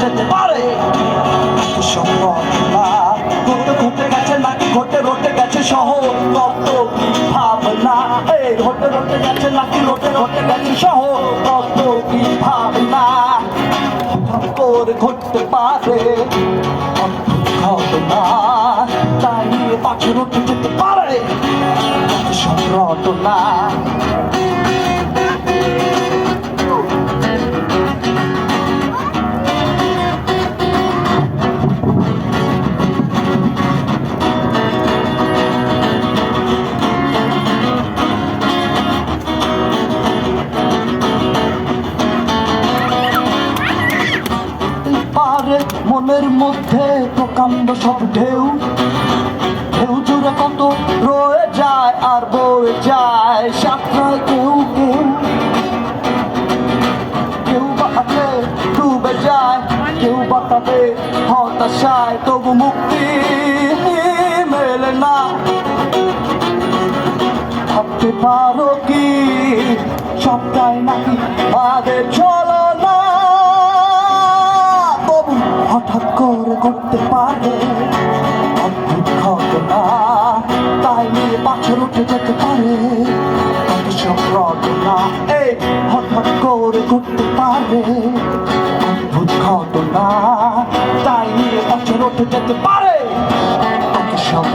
যেতে পারে। ঘটে ঘটে গেছে নাকি ঘটে রটে গেছে শহর। কি ভাবনা? এই ঘটে রটে গেছে নাকি রটে রটে গেছে শহর। কি ভাবনা? করে ঘটতে পারে। ঘটনা। তাই নিয়ে পাখি রটে যেতে পারে। এত মনের মধ্যে প্রকাণ্ড সব ঢেউ। ঢেউ জুড়ে কত রয়ে যায় আর বয়ে যায়, সাঁতরায় কেউ কেউ। কেউ বা আছে ডুবে যায়, কেউ বা তাতে হতাশায়, তবু মুক্তি মেলে না। ভাবতে পারো কি, সবটাই নাকি আমাদের করতে পারে? অদ্ভুত ঘটনা তাই নিয়ে পাথর উঠে যেতে পারে। কত সব ঘটনা, এই হঠাৎ করে করতে পারে। অদ্ভুত ঘটনা তাই নিয়ে পাথর উঠে যেতে পারে। কত সব